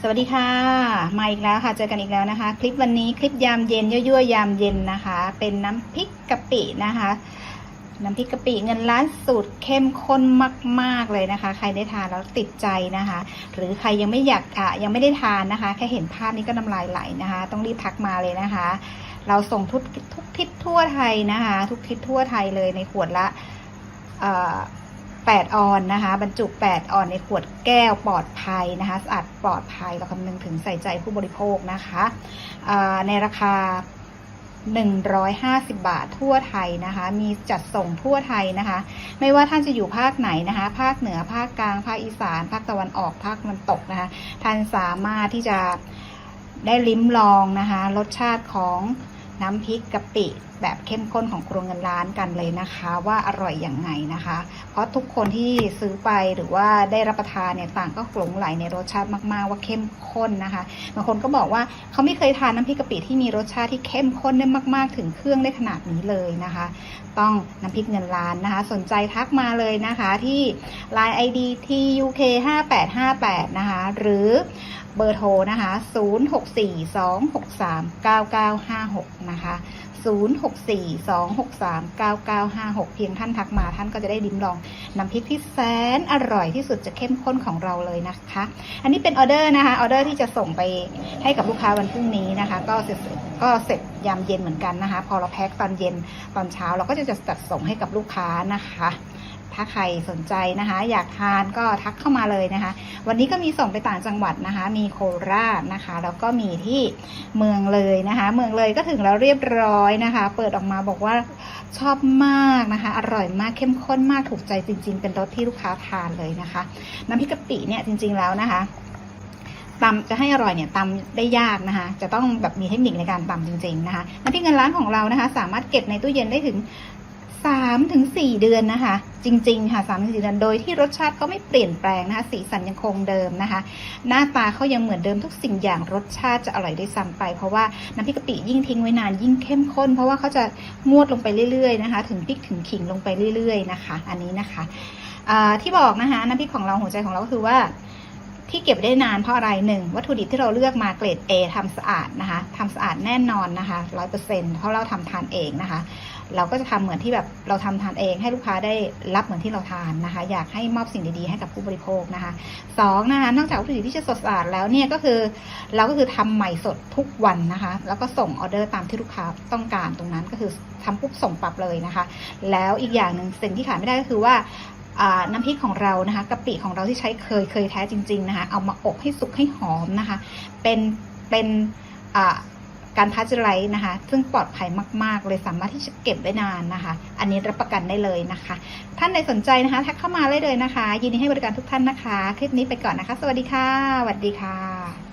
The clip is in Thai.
สวัสดีค่ะ มาอีกแล้วค่ะ เจอกันอีกแล้วนะคะ คลิปวันนี้คลิปยามเย็นยั่วๆยามเย็นนะคะ เป็นน้ำพริกกะปินะคะ น้ำพริกกะปิเงินล้านสูตรเข้มข้นมาก ๆเลยนะคะ ใครได้ทานแล้วติดใจนะคะ หรือใครยังไม่อยากอะยังไม่ได้ทานนะคะ แค่เห็นภาพนี้ก็น้ำลายไหลนะคะ ต้องรีบทักมาเลยนะคะ เราส่งทุกทุกทิศทั่วไทยนะคะ ทุกทิศทั่วไทยเลยในขวดละอ่อ 8 ออนนะคะ บรรจุ 8 ออนในขวดแก้วปลอดภัยนะคะสะอาดปลอดภัยเราคำนึงถึงใส่ใจผู้บริโภคนะคะอ่าในราคา 150 บาททั่วไทยนะคะ มีจัดส่งทั่วไทยนะคะ ไม่ว่าท่านจะอยู่ภาคไหนนะคะ ภาคเหนือภาคกลาง ภาคอีสาน ภาคตะวันออกภาคตะวันตกนะคะ ท่านสามารถที่จะได้ลิ้มลองนะคะ รสชาติของ น้ำพริกกะปิแบบเข้มข้นของครัวเงินล้านกันเลยนะคะ ว่าอร่อยอย่างไงนะคะ เพราะทุกคนที่ซื้อไปหรือว่าได้รับประทานเนี่ยต่างก็หลงไหลในรสชาติมากๆ ว่าเข้มข้นนะคะบางคนก็บอกว่าเขาไม่เคยทานน้ำพริกกะปิที่มีรสชาติที่เข้มข้นได้มาก ๆ ถึงเครื่องได้ขนาดนี้เลยนะคะ ต้องน้ำพริกเงินล้านนะคะ สนใจทักมาเลยนะคะที่ Line ID TUK 5858นะคะหรือ เบอร์โทรนะคะ 0642639956 นะคะ 0642639956 เพียงท่านทักมาท่านก็จะได้ลิ้มลองน้ำพริกที่แสนอร่อยที่สุดจะเข้มข้นของเราเลยนะคะ อันนี้เป็นออเดอร์นะคะ ออเดอร์ที่จะส่งไปให้กับลูกค้าวันพรุ่งนี้นะคะ ก็เสร็จก็เสร็จยามเย็นเหมือนกันนะคะ พอเราแพ็คตอนเย็นตอนเช้าเราก็จะจัดส่งให้กับลูกค้านะคะ ถ้าใครสนใจนะคะ อยากทานก็ทักเข้ามาเลยนะคะ วันนี้ก็มีส่งไปต่างจังหวัดนะคะ มีโคราชนะคะ แล้วก็มีที่เมืองเลยนะคะ เมืองเลยก็ถึงแล้วเรียบร้อยนะคะ เปิดออกมาบอกว่าชอบมากนะคะ อร่อยมากเข้มข้นมากถูกใจจริง ๆ เป็นรสที่ลูกค้าทานเลยนะคะ น้ำพริกกะปิเนี่ยจริง ๆแล้วนะคะตำจะให้อร่อยเนี่ยตำได้ยากนะคะ จะต้องแบบมีเทคนิคในการตำจริง ๆ นะคะน้ำพริกเงินล้านของเรานะคะ สามารถเก็บในตู้เย็นได้ถึง สามถึงสี่เดือนนะคะ จริง ๆ ค่ะสามถึงสี่เดือนโดยที่รสชาติก็ไม่เปลี่ยนแปลงนะคะ สีสันยังคงเดิมนะคะ หน้าตาเขายังเหมือนเดิมทุกสิ่งอย่างรสชาติจะอร่อยได้ซ้ำไป เพราะว่าน้ำพริกกะปิยิ่งทิ้งไว้นานยิ่งเข้มข้น เพราะว่าเขาจะงวดลงไปเรื่อยๆนะคะ ถึงพริกถึงขิงลงไปเรื่อย ๆ นะคะ อันนี้นะคะที่บอกนะคะน้ำพริกของเราหัวใจของเราก็คือว่า ที่เก็บได้นานเพราะอะไรหนึ่งวัตถุดิบที่เราเลือกมาเกรด A ทำสะอาดนะคะทำสะอาดแน่นอนนะคะร้อยเปอร์เซ็นต์เพราะเราทำทานเองนะคะ เราก็จะทำเหมือนที่แบบเราทำทานเอง ให้ลูกค้าได้รับเหมือนที่เราทานนะคะ อยากให้มอบสิ่งดีๆให้กับผู้บริโภคนะคะสองนะคะนอกจากวัตถุดิบที่จะสดสะอาดแล้วเนี่ยก็คือเราก็คือทำใหม่สดทุกวันนะคะ แล้วก็ส่งออเดอร์ตามที่ลูกค้าต้องการตรงนั้นก็คือทำปุ๊บส่งปรับเลยนะคะ แล้วอีกอย่างหนึ่งสิ่งที่ขาดไม่ได้ก็คือว่า น้ำพริกของเรานะคะกะปิของเราที่ใช้เคยเคยแท้จริง ๆนะคะ เอามาอบให้สุกให้หอมนะคะ เป็นเป็นการพัชไรนะคะ ซึ่งปลอดภัยมาก ๆ เลยสามารถที่จะเก็บได้นานนะคะ อันนี้รับประกันได้เลยนะคะ ท่านใดสนใจนะคะทักเข้ามาได้เลยนะคะ ยินดีให้บริการทุกท่านนะคะ คลิปนี้ไปก่อนนะคะ สวัสดีค่ะสวัสดีค่ะ